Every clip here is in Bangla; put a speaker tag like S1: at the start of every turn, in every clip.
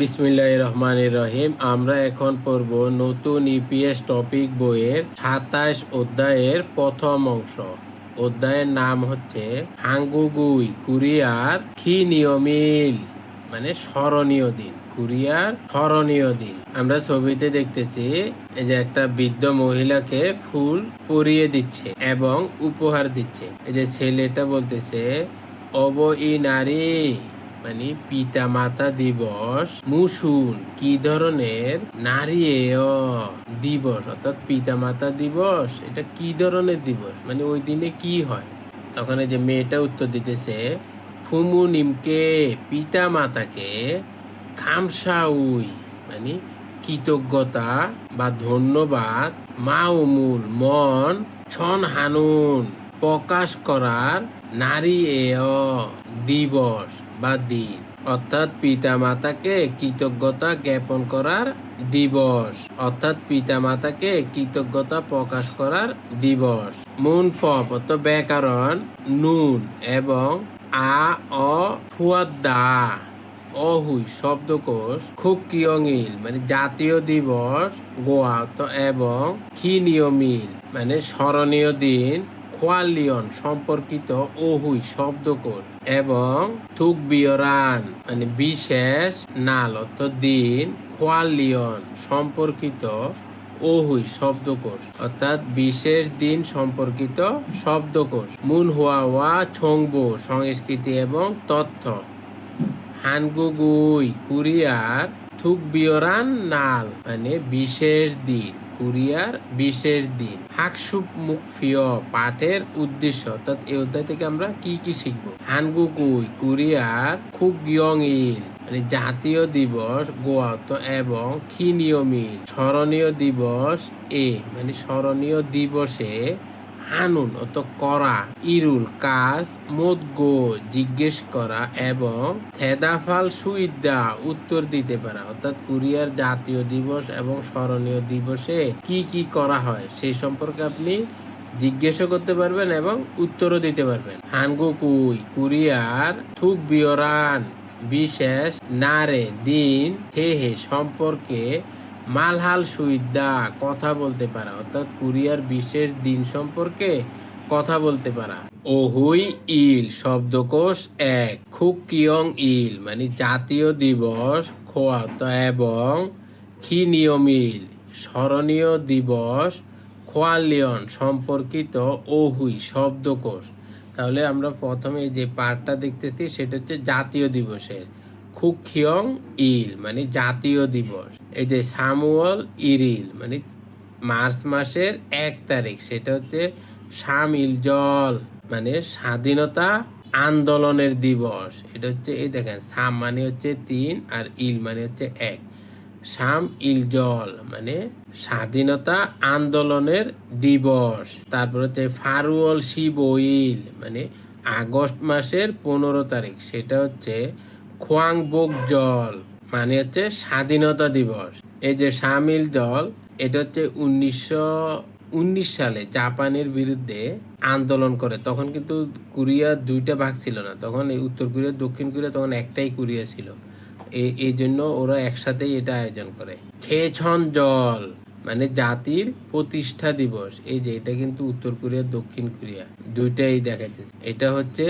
S1: বিসমিল্লাহ রহমান রহিম। আমরা এখন পড়ব নতুন ইপিএস টপিক বইয়ের সাতাশ অধ্যায়ের প্রথম অংশ। অধ্যায়ের নাম হচ্ছে হাঙ্গুগুই, কুরিয়ার খি নিয়মিল? মানে স্মরণীয় দিন, কুরিয়ার স্মরণীয় দিন। আমরা ছবিতে দেখতেছি এই যে একটা বৃদ্ধ মহিলাকে ফুল পরিয়ে দিচ্ছে এবং উপহার দিচ্ছে। এই যে ছেলেটা বলতেছে অব ই নারী মানে পিতা মাতা দিবস মুসুন, কি ধরনের? নারী দিবস, অর্থাৎ পিতা মাতা দিবস, এটা কি ধরনের দিবস? মানে ওই দিনে কি হয়? তখন যে মেয়েটা উত্তর দিতেছে, ফুমু নিমকে পিতা মাতাকে খামসাউই মানে কৃতজ্ঞতা বা ধন্যবাদ মা উমুল মন ছন হানুন প্রকাশ করার নারী এয় দিবস। বা দিন অর্থাৎ পিতা মাতাকে কৃতজ্ঞতা জ্ঞাপন করার দিবস। অর্থাৎ পিতা মাতাকে কৃতজ্ঞতা প্রকাশ করার দিবস। মুন ফপ অর্থ ব্যাকরণ, নুন এবং আ, অ ফুয়াদ্দা অহুই, শব্দকোষ, খুব কিয়ঙিল মানে জাতীয় দিবস, গোয়া তো এবং কি খিনিয়মিল মানে স্মরণীয় দিন। খোয়ালিয়ন সম্পর্কিত ওহুই শব্দকোষ এবং থুক বিয়রান মানে বিশেষ নাল অর্থ দিন খোয়ালিয়ন সম্পর্কিত ওহুই শব্দকোষ অর্থাৎ বিশেষ দিন সম্পর্কিত শব্দকোষ। মুন হুয়া ওয়া ছংবো সংস্কৃতি এবং তথ্য। হানগুগুই, কুরিয়ার থুক বিয়রান নাল মানে বিশেষ দিন কুরিয়ার বিশেষ দিন। হাকসুপ মুখফিয় পাঠের উদ্দেশ্য। অর্থাৎ এই অধ্যায় থেকে আমরা কি কি শিখব? হানগুকুই, কুরিয়ার খুব ইয়ং ইল মানে জাতীয় দিবস গোয়াত এবং খিনিয়মিল স্মরণীয় দিবস এ। মানে স্মরণীয় দিবসে হানুন অত করা, ইরুল কাজ মোদগো জিজ্ঞেস করা এবং থেদাফাল সুইদা উত্তর দিতে পারা। অর্থাৎ কুরিয়ার জাতীয় দিবস এবং স্মরণীয় দিবসে কি কি করা হয় সেই সম্পর্কে আপনি জিজ্ঞেসও করতে পারবেন এবং উত্তরও দিতে পারবেন। হানগু কুই, কুরিয়ার থুক বিয়রান, বিশেষ নারে, দিন হে সম্পর্কে মালহাল সুইদা, কথা বলতে পারা। অর্থাৎ কুরিয়ার বিশেষ দিন সম্পর্কে কথা বলতে পারা। ওহুই ইল, শব্দকোষ এক খুক কিয়ং ইল মানে জাতীয় দিবস খোয়াত এবং খিনিয়মিল স্মরণীয় দিবস খোয়ালিয়ন, সম্পর্কিত ওহুই, শব্দকোষ। তাহলে আমরা প্রথমে যে পার্টটা দেখতেছি, সেটা হচ্ছে জাতীয় দিবসের। খুখিয়ং ইল মানে জাতীয় দিবস। এই যে সামুয়াল ইরিল মানে মার্চ মাসের এক তারিখ, সেটা হচ্ছে সামিল জল মানে স্বাধীনতা আন্দোলনের দিবস। এটা হচ্ছে, এই দেখেন, সাম মানে হচ্ছে তিন আর ইল মানে হচ্ছে এক। সাম ইল জল মানে স্বাধীনতা আন্দোলনের দিবস। তারপর হচ্ছে ফারুয়াল শিব ইল মানে আগস্ট মাসের পনেরো তারিখ, সেটা হচ্ছে খোয়াংবোক জল মানে হচ্ছে স্বাধীনতা দিবস। এই যে সামিল জল, এটা হচ্ছে উনিশশো উনিশ সালে জাপানের বিরুদ্ধে আন্দোলন করে। তখন কিন্তু কোরিয়া দুইটা ভাগ ছিল না। তখন এই উত্তর কোরিয়া, দক্ষিণ কোরিয়া, তখন একটাই কোরিয়া ছিল। এই জন্য ওরা একসাথেই এটা আয়োজন করে। খেছন জল মানে জাতির প্রতিষ্ঠা দিবস। এই যে এটা কিন্তু উত্তর কোরিয়া, দক্ষিণ কোরিয়া, দুইটাই দেখাইতেছে। এটা হচ্ছে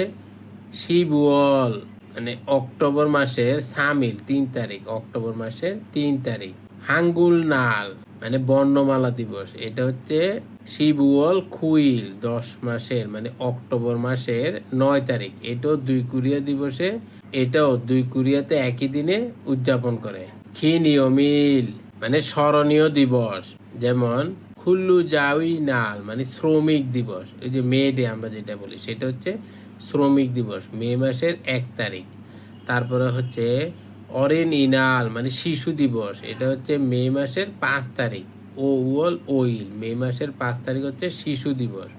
S1: শিবওয়াল মানে অক্টোবর মাসের সামিল, তিন তারিখ, অক্টোবর মাসের তিন তারিখ। হাঙ্গুল নাল মানে বর্ণমালা দিবস। এটা হচ্ছে শিবুয়াল খুইল দশ মাসের মানে অক্টোবর মাসের নয় তারিখ। এটাও দুই কোরিয়া দিবসে, এটাও দুই কোরিয়াতে একই দিনে উদযাপন করে। খিনিয়মিল মানে স্মরণীয় দিবস। যেমন খুল্লু জাউই নাল মানে শ্রমিক দিবস। এই যে মে ডে আমরা যেটা বলি, সেটা হচ্ছে শ্রমিক দিবস, মে মাসের এক তারিখ। তারপরে হচ্ছে অরেন ইনাল মানে শিশু দিবস। এটা হচ্ছে মে মাসের পাঁচ তারিখ, ও উল ওইল। মে মাসের পাঁচ তারিখ হচ্ছে শিশু দিবস।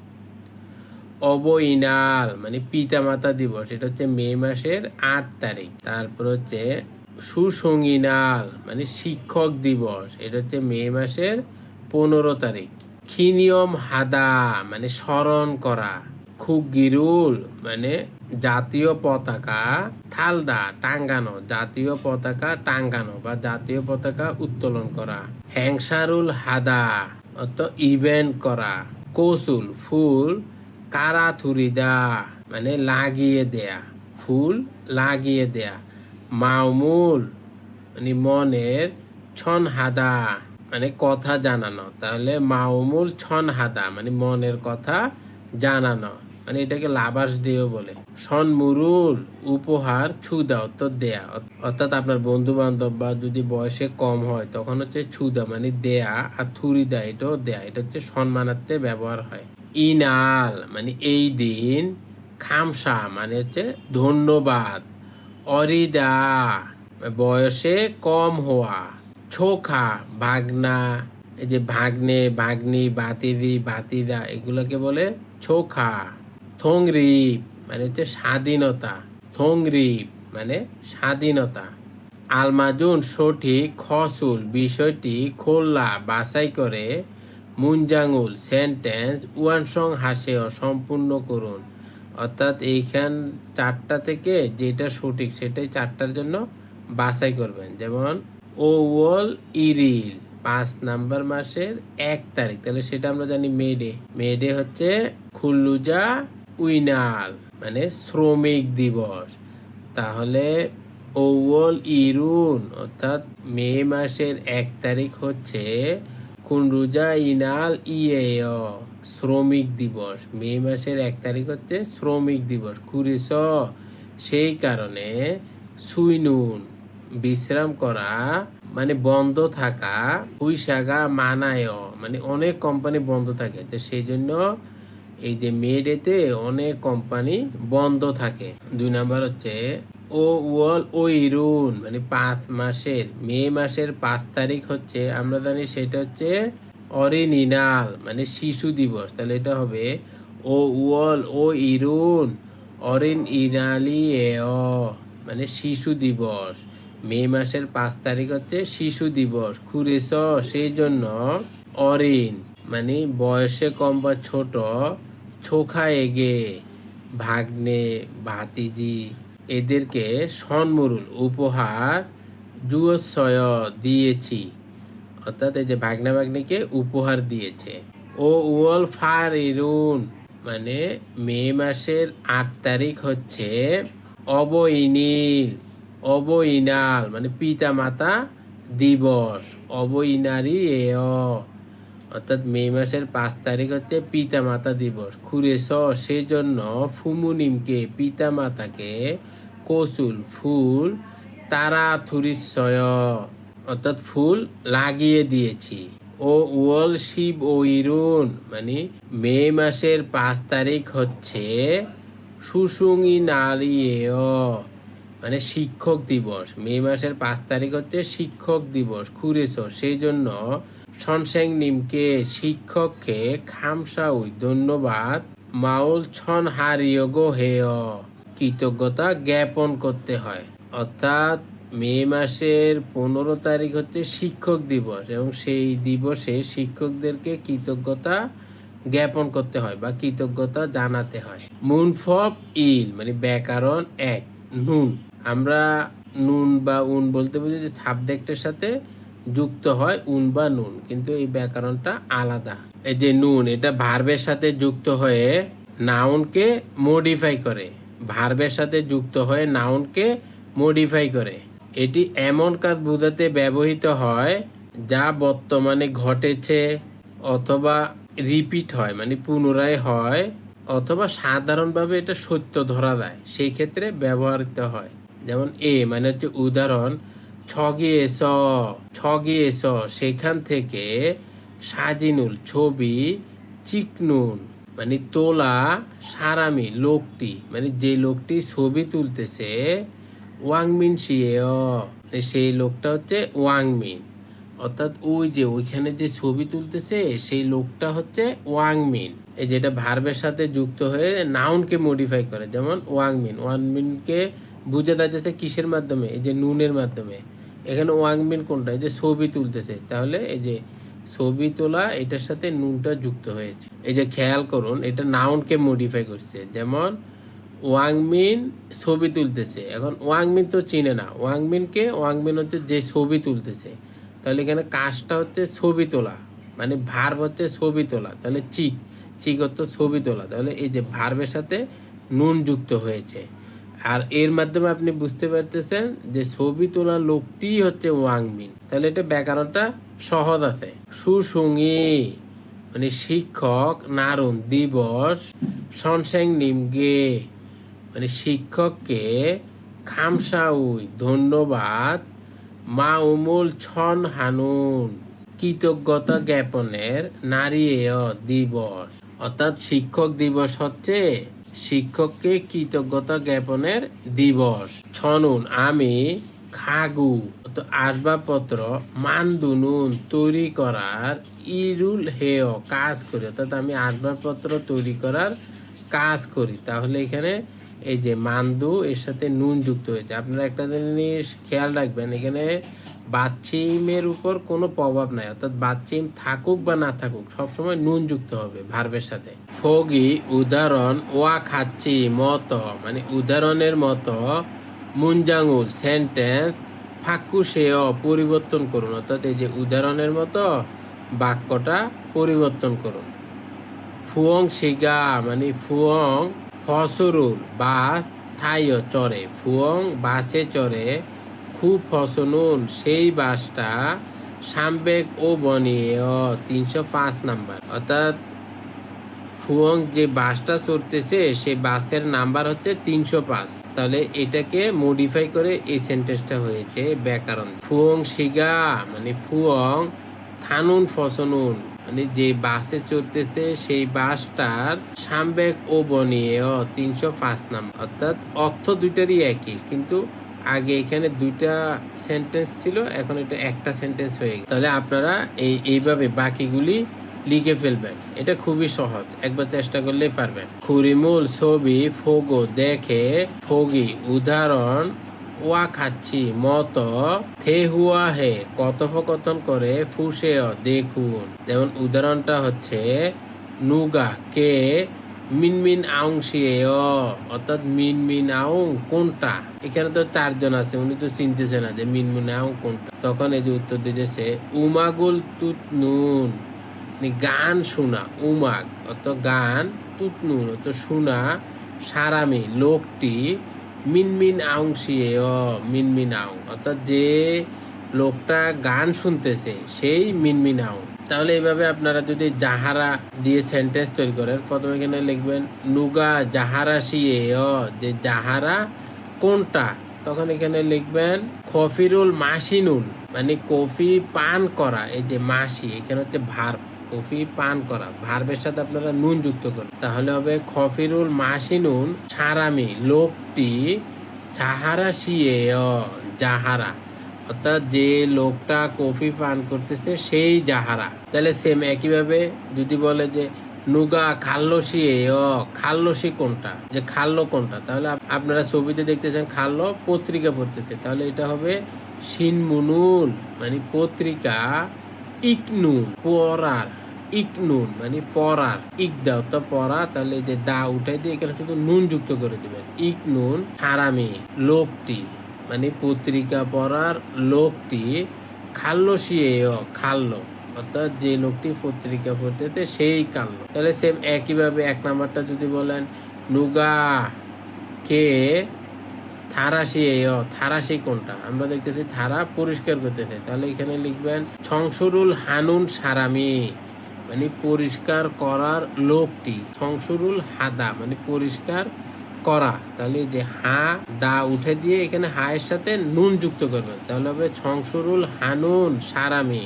S1: অবইনাল মানে পিতামাতা দিবস। এটা হচ্ছে মে মাসের আট তারিখ। তারপর হচ্ছে সুসঙ্গিনাল মানে শিক্ষক দিবস। এটা হচ্ছে মে মাসের পনেরো তারিখ। খিনিয়ম হাদা মানে স্মরণ করা। খুব গিরুল মানে জাতীয় পতাকা থালদা, টাঙ্গানো, জাতীয় পতাকা টাঙ্গানো বা জাতীয় পতাকা উত্তোলন করা হ্যাংসারুল হাদা, অর্থ ইভেন্ট করা কৌসুল ফুল কারাথুরিদা মানে লাগিয়ে দেয়া, ফুল লাগিয়ে দেয়া মামুল মানে মনের ছন হাদা মানে কথা জানানো, তাহলে মাউমুল ছন হাদা মানে মনের কথা জানানো। মানে এটাকে লাবাস দিয়েও বলে। সন সনমুরুল উপহার ছুদা অর্থাৎ দেয়া। অর্থাৎ আপনার বন্ধু বান্ধব বা যদি বয়সে কম হয়, তখন হচ্ছে ছুদা মানে দেয়া আর থুরি দেয়া এটাও দেয়া। এটা হচ্ছে সম্মানার্থে ব্যবহার হয়। ইনাল মানে এই দিন খামসা মানে হচ্ছে ধন্যবাদ। অরিদা, বয়সে কম হওয়া। ছোখা, ভাগনা, এই যে ভাগ্নে, ভাগ্নি, বাতিদি, বাতিদা, এগুলোকে বলে ছোখা। থংরিপ মানে হচ্ছে স্বাধীনতা। থংরিপ মানে স্বাধীনতা। আলমাজুন সঠিক, খসুল বিষয়টি খোল্লা বাছাই করে মুনজাঙ্গুল সেন্টেন্স ওয়ানসং হাসেও সম্পূর্ণ করুন। অর্থাৎ এইখান চারটা থেকে যেটা সঠিক সেটাই চারটার জন্য বাছাই করবেন। যেমন ওল ইরিল, পাঁচ নাম্বার মাসের এক তারিখ। তাহলে সেটা আমরা জানি মেডে মেডে হচ্ছে খুল্লুজা উইনাল মানে শ্রমিক দিবস। তাহলে ওল ইরুন, অর্থাৎ মে মাসের এক তারিখ হচ্ছে কুনরুজা ইনাল ইয়ে শ্রমিক দিবস। মে মাসের এক তারিখ হচ্ছে শ্রমিক দিবস কুরিস সেই কারণে সুইনুন, বিশ্রাম করা মানে বন্ধ থাকা, হুইসাগা মানায়। মানে অনেক কোম্পানি বন্ধ থাকে, তো সেই জন্য এই যে মে ডেতে অনেক কোম্পানি বন্ধ থাকে। দুই নাম্বার হচ্ছে, ও ওয়াল ও ইরুন মানে পাঁচ মাসের, মে মাসের পাঁচ তারিখ হচ্ছে, আমরা জানি সেটা হচ্ছে অরিনিনাল মানে শিশু দিবস। তাহলে এটা হবে, ও ওয়াল ও ইরুন অরিন ইনালি এ মানে শিশু দিবস। মে মাসের পাঁচ তারিখ হচ্ছে শিশু দিবস, খুরেছ সেই জন্য অরিন মানে বয়সে কম বা ছোট ছোখা এগে, ভাগ্নে ভাতিজি এদেরকে সন্মরুল উপহার জুয়সয় দিয়েছি। অর্থাৎ এই যে ভাগ্না ভাগ্নিকে উপহার দিয়েছে। ও ওয়াল ফার ইরুন মানে মে মাসের আট তারিখ হচ্ছে অবইনীল, অবইনাল মানে পিতা মাতা দিবস, অবইনারি এ অর্থাৎ মে মাসের পাঁচ তারিখ হচ্ছে পিতা মাতা দিবস। খুরেস সেই জন্য ফুমুনিমকে পিতা মাতাকে কসুল ফুল তারা থুরিসয় অর্থাৎ ফুল লাগিয়ে দিয়েছি। ও ওয়াল শিব ও ইরুন মানে মে মাসের পাঁচ তারিখ হচ্ছে সুসুঙি নালিয়েয় মানে শিক্ষক দিবস। মে মাসের পাঁচ তারিখ হচ্ছে শিক্ষক দিবস। খুরেছ সেই জন্য সনসেং নিমকে শিক্ষককে খামসা ওই ধন্যবাদ। মাউল ছন হারিয়োগো হেয়। কৃতজ্ঞতা জ্ঞাপন করতে হয়। অর্থাৎ মে মাসের পনেরো তারিখ হচ্ছে শিক্ষক দিবস এবং সেই দিবসে শিক্ষকদেরকে কৃতজ্ঞতা জ্ঞাপন করতে হয় বা কৃতজ্ঞতা জানাতে হয়। মুনফব ইল মানে ব্যাকরণ এক, নুন। আমরা নুন বা উন বলতে বুঝি যে সাবজেক্টের সাথে যুক্ত হয় উন বা নুন, কিন্তু এই ব্যাকরণটা আলাদা। এই যে নুন, এটা ভার্বের সাথে যুক্ত হয়ে নাউনকে মডিফাই করে। ভার্বের সাথে যুক্ত হয়ে নাউনকে মডিফাই করে। এটি এমন কাজ বোঝাতে ব্যবহৃত হয় যা বর্তমানে ঘটেছে অথবা রিপিট হয় মানে পুনরায় হয়, অথবা সাধারণভাবে এটা সত্য ধরা যায়। সেই ক্ষেত্রে ব্যবহৃত হয়। যেমন এ মানে হচ্ছে উদাহরণ। ছগিয়েছ ছগিয়েছ। সেখান থেকে সাজিনুল ছবি, চিকনুন মানে তোলা সারামি লোকটি মানে যে লোকটি ছবি তুলতেছে, ওয়াংমিন শিয়েও সেই লোকটা হচ্ছে ওয়াংমিন। অর্থাৎ ওই যে ওইখানে যে ছবি তুলতেছে, সেই লোকটা হচ্ছে ওয়াংমিন। এই যেটা ভার্বের সাথে যুক্ত হয়ে নাউনকে মডিফাই করে, যেমন ওয়াংমিন। ওয়াংমিনকে বুঝে যাচ্ছে কিসের মাধ্যমে? এই যে নুনের মাধ্যমে। এখানে ওয়াংমিন কোনটা? এই যে ছবি তুলতেছে। তাহলে এই যে ছবি তোলা, এটার সাথে নুনটা যুক্ত হয়েছে। এই যে খেয়াল করুন, এটা নাউনকে মডিফাই করছে। যেমন ওয়াংমিন ছবি তুলতেছে। এখন ওয়াংমিন তো চিনে না। ওয়াংমিনকে, ওয়াংমিন হচ্ছে যে ছবি তুলতেছে। তাহলে এখানে কাজটা হচ্ছে ছবি তোলা। মানে ভার্ব হচ্ছে ছবি তোলা। তাহলে চিক। চিক হচ্ছে ছবি তোলা। তাহলে এই যে ভার্বের সাথে নুন যুক্ত হয়েছে। আর এর মাধ্যমে আপনি বুঝতে পারতেছেন যে ছবি তোলা লোকটি হচ্ছে ওয়াংমিন তাহলে এটা ব্যাকরণটা সহজ আছে। সুসঙ্গী মানে শিক্ষক, নারুন, দিবস, সনসেং নিমগে মানে শিক্ষককে খামসাউই, ধন্যবাদ, মা উমুল ছন হানুন, কৃতজ্ঞতা জ্ঞাপনের নারী দিবস। অর্থাৎ শিক্ষক দিবস হচ্ছে শিক্ষককে কৃতজ্ঞতা জ্ঞাপনের দিবস। ছনুন, আমি খাগু। তো আসবাবপত্র মানদুনুন তৈরি করার ইরুল হেয় কাজ করি। অর্থাৎ আমি আসবাবপত্র তৈরি করার কাজ করি। তাহলে এখানে এই যে মান্দু এর সাথে নুন যুক্ত হয়েছে। আপনারা একটা জিনিস খেয়াল রাখবেন, এখানে বাচ্চিমের উপর কোনো প্রভাব নাই, অর্থাৎ বাচ্চিম থাকুক বা না থাকুক, সবসময় নুন যুক্ত হবে ভার্বের সাথে। ফগি উদাহরণ ওয়া খাচ্ছি মতো মানে উদাহরণের মতো মুঞ্জাঙ্গুল সেন্টেন্স ফাক্কু সেও পরিবর্তন করুন, অর্থাৎ এই যে উদাহরণের মতো বাক্যটা পরিবর্তন করুন। ফুয়ং শিগা মানে ফুয়ং ফসরুল, বা থাইও চড়ে ফুয়ং বাসে চড়ে খুব ফসনুন। সেই বাসটা সামবেগ ও বনিয়ে তিনশো পাঁচ নাম্বার। অর্থাৎ ফুয়ং যে বাসটা চড়তেছে সেই বাসের নাম্বার হচ্ছে তিনশো পাঁচ। তাহলে এটাকে মডিফাই করে এই সেন্টেন্সটা হয়েছে ব্যাকরণ। ফুয়ং শিগা মানে ফুয়ং থানুন ফসনুন। মানে যে বাসে চড়তেছে, সেই বাসটার সামবেগ ও বনিয়ে তিনশো পাঁচ নাম্বার। অর্থাৎ অর্থ দুইটারই একই, কিন্তু আগে এখানে দুইটা সেন্টেন্স ছিল, এখন এটা একটা সেন্টেন্স হয়ে গেছে। তাহলে আপনারা এই, এইভাবে বাকিগুলি লিখে ফেলবেন। এটা খুবই সহজ। একবার চেষ্টা করলেই পারবেন। খুরিমুল ছবি, ফোগো, দেখে ফগি, উদাহরণ, ওয়া খাচ্ছি, মত, থে হুয়া হে, কথোপকথন করে, ফুসে দেখুন। যেমন উদাহরণটা হচ্ছে, নুগা, কে মিনমিন আউং শিয়ে অর্থাৎ মিনমিন আউং কোনটা? এখানে তো চারজন আছে, উনি তো চিনতেছে না যে মিনমিন আউং কোনটা। তখন এই যে উত্তর দিতেছে, উমাগুল তুত নুন। মানে গান শোনা, উমাগ অত গান তুত নুন অত শোনা সারামি, লোকটি মিনমিন আউং শিয়ে মিনমিন আউং। অর্থাৎ যে লোকটা গান শুনতেছে, সেই মিনমিন আউং। তাহলে এইভাবে আপনারা যদি জাহারা দিয়ে সেন্টেন্স তৈরি করেন, প্রথমে এখানে লিখবেন, নুগা জাহারা শিয়ে যে জাহারা কোনটা? তখন এখানে লিখবেন, খফিরুল মাসিনুন মানে কফি পান করা, এই যে মাসি এখানে হচ্ছে ভার, কফি পান করা, ভার্বের সাথে আপনারা নুন যুক্ত করেন। তাহলে হবে, খফিরুল মাসিনুন ছাড়ামি, লোকটি চাহারা শিয়ে জাহারা। অর্থাৎ যে লোকটা কফি পান করতেছে, সেই জাহারা তাহলে সেম একইভাবে যদি বলে যে, নুগা খাল্লসি অ খাল্লসি কোনটা? যে, খাল্লো কোনটা? তাহলে আপনারা ছবিতে দেখতেছেন খাল্লো পত্রিকা পড়তেছে। তাহলে এটা হবে সিনমুনুল মানে পত্রিকা ইকনুন পড়ার ইকনুন মানে পড়ার ইক দাও তো পড়া তাহলে যে দা উঠাই দিয়ে এখানে শুধু নুন যুক্ত করে দিবেন। ইকনুন হারামি, লোকটি। মানে পত্রিকা পড়ার লোকটি খাল্লো শিয়ে খাল্লো। অর্থাৎ যে লোকটি পত্রিকা পড়তেছে সেই কাল্লো তাহলে সেম একইভাবে এক নাম্বারটা যদি বলেন, নুগা কে থারাসি ও থারাসি কোনটা? আমরা দেখতেছি থারা পরিষ্কার করতেছে। তাহলে এখানে লিখবেন সংসরুল হানুন সারামি মানে পরিষ্কার করার লোকটি। সংসরুল হাদা মানে পরিষ্কার করা। তাহলে যে হা, দা উঠে দিয়ে এখানে হা এর সাথে নুন যুক্ত করবেন। তাহলে হবে সংসরুল হানুন সারামি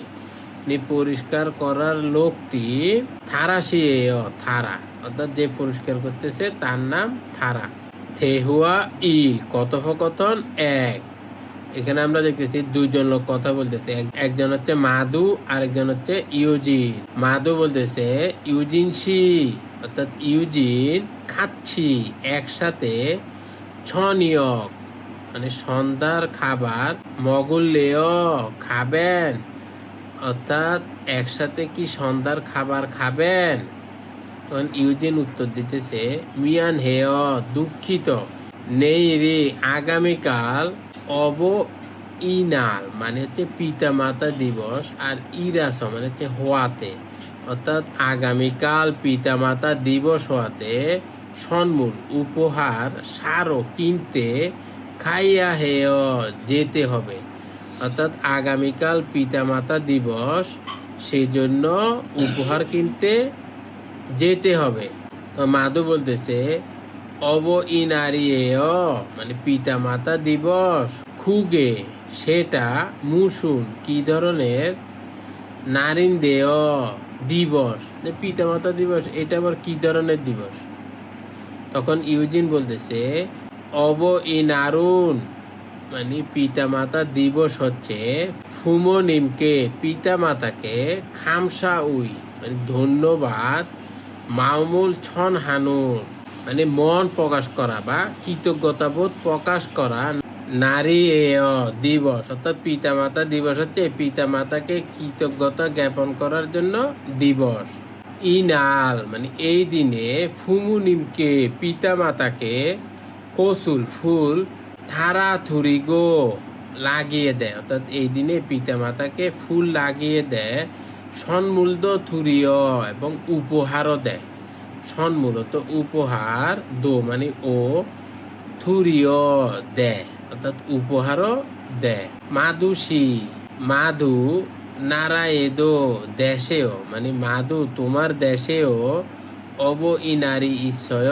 S1: পরিষ্কার করার লোকটি থারাসি ও, থারা। অর্থাৎ যে পরিষ্কার করতেছে তার নাম থারা। থেহুয়া ইল, কথোপকথন এক। এখানে আমরা দেখতেছি দুইজন লোক কথা বলতেছে। একজন হচ্ছে মাদু, আরেকজন হচ্ছে ইউজিন। মাদু বলতেছে ইউজিন সি। অর্থাৎ ইউজিন খাচ্ছি একসাথে ছনিয়ক মানে সন্ধ্যার খাবার মগুল্লেও খাবেন। অর্থাৎ একসাথে কি সন্ধ্যার খাবার খাবেন? তখন ইউজিন উত্তর দিতেছে মিয়ান হেয় দুঃখিত। নেই রে, আগামীকাল অব ইনাল মানে হচ্ছে পিতা মাতা দিবস আর ইরাস মানে হচ্ছে হওয়াতে অর্থাৎ আগামীকাল পিতা মাতা দিবস হওয়াতে সন্মূল উপহার সারও কিনতে খাইয়া হেয় যেতে হবে। অর্থাৎ আগামীকাল পিতা মাতা দিবস, সেই জন্য উপহার কিনতে যেতে হবে। তো মাধু বলতেছে অব ইনারিয়েয় মানে পিতা মাতা দিবস, খুগে, সেটা মুসুন কি ধরনের? নারীন দেয়। দিবস। পিতা মাতা দিবস, এটা আবার কি ধরনের দিবস? তখন ইউজিন বলতেছে অব ইনারুন মানে পিতা মাতা দিবস হচ্ছে ফুমনিমকে পিতা মাতাকে খামসা উই মানে ধন্যবাদ, মামুল ছন হানুর মানে মন প্রকাশ করা বা কৃতজ্ঞতাবোধ প্রকাশ করা। নারী দিবস, অর্থাৎ পিতা মাতা দিবস হচ্ছে পিতা মাতাকে কৃতজ্ঞতা জ্ঞাপন করার জন্য দিবস। ইনাল মানে এই দিনে ফুমুনিমকে পিতা মাতাকে কসুল ফুল থারা থুরি গো লাগিয়ে দেয়। অর্থাৎ এই দিনে পিতা মাতাকে ফুল লাগিয়ে দেয় সন্মূলত থুরিয় এবং উপহারও দেয়। সন্মূলত উপহার, দো মানে ও থুরিয় দেয়। অর্থাৎ উপহারও দেয়। মাদুসি মাধু নারায়েদো দেশেও মানে মাধু তোমার দেশেও অব ইনারি ঈশ্বয়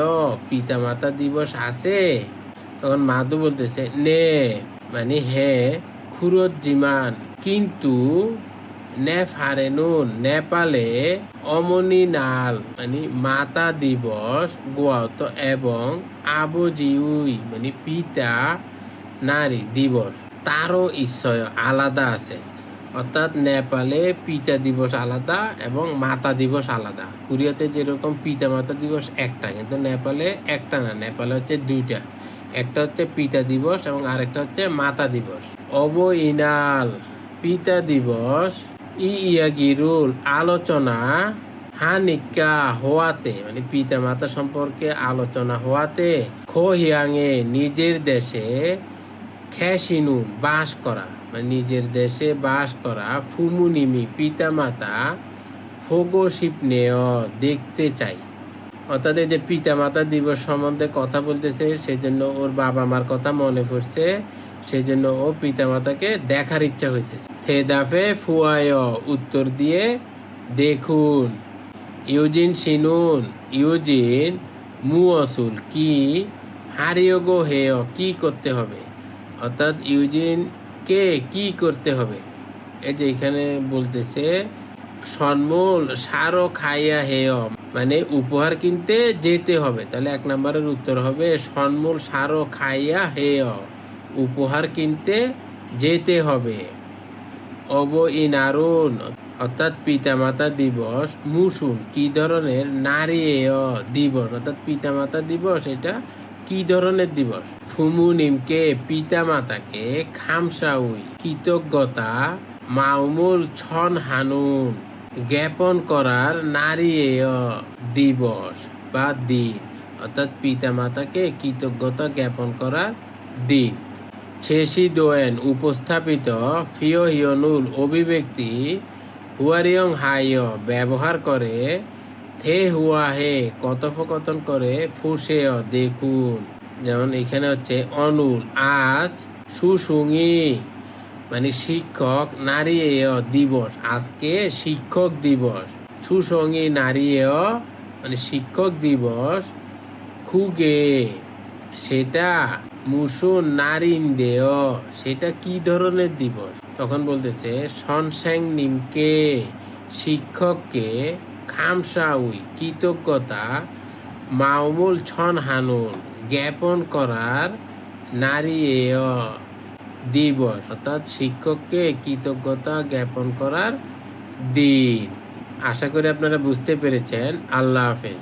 S1: পিতামাতা দিবস আছে। তখন মাধু বলতেছে, নে মানে হে খুরজিমান কিন্তু নেফারেনুন নেপালে অমনি নাল মানে মাতা দিবস গোয়াত এবং আবজিউই মানে পিতা নারী দিবস, তারও ঈশ্বর আলাদা আছে। অর্থাৎ নেপালে পিতা দিবস আলাদা এবং মাতা দিবস আলাদা। কোরিয়াতে যেরকম পিতা মাতা দিবস একটা, কিন্তু নেপালে একটা না, নেপালে হচ্ছে দুইটা। একটা হচ্ছে পিতা দিবস এবং আরেকটা হচ্ছে মাতা দিবস। অব ইনাল পিতা দিবস ই ইয়াগিরুল আলোচনা হানিকা হওয়াতে মানে পিতা মাতা সম্পর্কে আলোচনা হওয়াতে খোহিয়াংয়ে নিজের দেশে খ্যাসিনুন বাস করা মানে নিজের দেশে বাস করা ফুমুনিমি পিতা মাতা ফোগোশিপ নেয় দেখতে চাই। অর্থাৎ এই যে পিতা মাতা দিবস সম্বন্ধে কথা বলতেছে সেই জন্য ওর বাবা মার কথা মনে পড়ছে সেই জন্য ও পিতা মাতাকে দেখার ইচ্ছা হইতেছে। থেদাফে ফুয়ায় উত্তর দিয়ে, দেখুন, ইউজিন শিনুন ইউজিন মুয়সুল কি হারিয়োগো হেয়, কি করতে হবে? অর্থাৎ ইউজিন কে কি করতে হবে? এই যে এখানে বলতেছে, সন্মূল সারও খাইয়া হেয় মানে উপহার কিনতে যেতে হবে। তাহলে এক নম্বরের উত্তর হবে, সন্মূল সারও খাইয়া হেয় উপহার কিনতে যেতে হবে। অব ইনারুন অর্থাৎ পিতামাতা দিবস, মুসুম, কি ধরনের? নারী দিবস, অর্থাৎ পিতামাতা দিবস, এটা কি ধরনের দিবস? ফুমুনিমকে পিতামাতাকে খামসাউই, কৃতজ্ঞতা মাউমুল ছন হানুন, জ্ঞাপন করার নারী দিবস বা দিন, অর্থাৎ পিতামাতাকে কৃতজ্ঞতা জ্ঞাপন করার দিন। ছেসি দোয়েন উপস্থাপিত ফিও হিয়নুল অভিব্যক্তি হুয়ারিয়ং হাইয় ব্যবহার করে, থে হুয়া হে কথোপকথন করে ফুসেয় দেখুন। যেমন এখানে হচ্ছে অনুল, আজ সুসুঙি। মানে শিক্ষক নারী দিবস, আজকে শিক্ষক দিবস। সুসঙ্গী নারী মানে শিক্ষক দিবস, খুগে। সেটা মুসুন নারীন দেয় সেটা কি ধরনের দিবস? তখন বলতেছে সনস্যাং নিমকে, শিক্ষককে খামসাউই, কৃতজ্ঞতা মাউমুল ছন হানুন জ্ঞাপন করার নারী দিবস, অর্থাৎ শিক্ষককে কৃতজ্ঞতা জ্ঞাপন করার দিন। আশা করি আপনারা বুঝতে পেরেছেন। আল্লাহ হাফেজ।